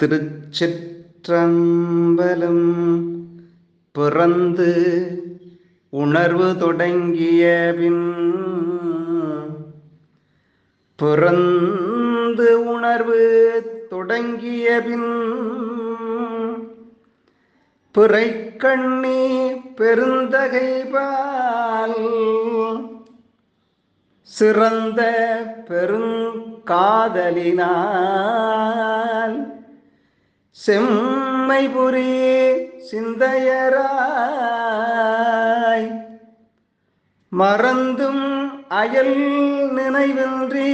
திருச்சிற்றம்பலம் பிறந்து உணர்வு தொடங்கிய பின் பிறந்து உணர்வு தொடங்கிய பின் கண்ணி பெருந்தகைபால் சிறந்த பெருங்காதலினால் செம்மை புரி சிந்தையராய். மறந்தும் அயல் நினைவின்றி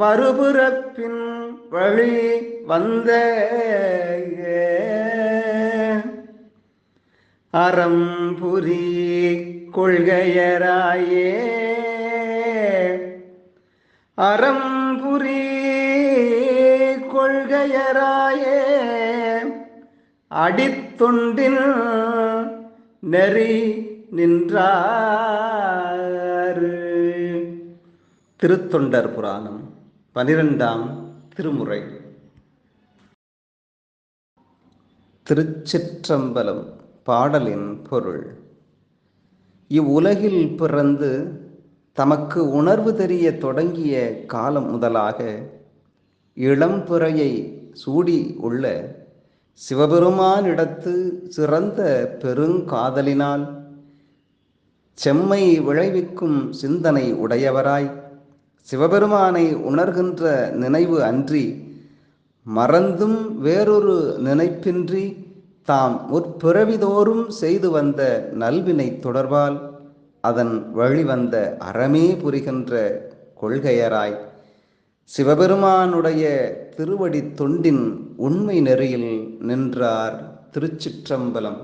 வருபுறப்பின் வழி வந்த அறம்புரி கொள்கையராயே. அறம்புரி கொள்கையராயே. அடித்தொண்டின் நெறி நின்றார். திருத்தொண்டர் புராணம் பனிரெண்டாம் திருமுறை. திருச்சிற்றம்பலம் பாடலின் பொருள். இவ்வுலகில் பிறந்து தமக்கு உணர்வு தெரிய தொடங்கிய காலம் முதலாக இளம்பிறையை சூடி உள்ள சிவபெருமானிடத்து சிறந்த பெருங்காதலினால் செம்மை விளைவிக்கும் சிந்தனை உடையவராய் சிவபெருமானை உணர்கின்ற நினைவு அன்றி மறந்தும் வேறொரு நினைப்பின்றி தாம் முற்பிறவிதோறும் செய்து வந்த நல்வினை தொடர்பால் அதன் வழிவந்த அறமே புரிகின்ற கொள்கையராய் சிவபெருமானுடைய திருவடி தொண்டின் உண்மை நெறியில் நின்றார் திருச்சிற்றம்பலம்.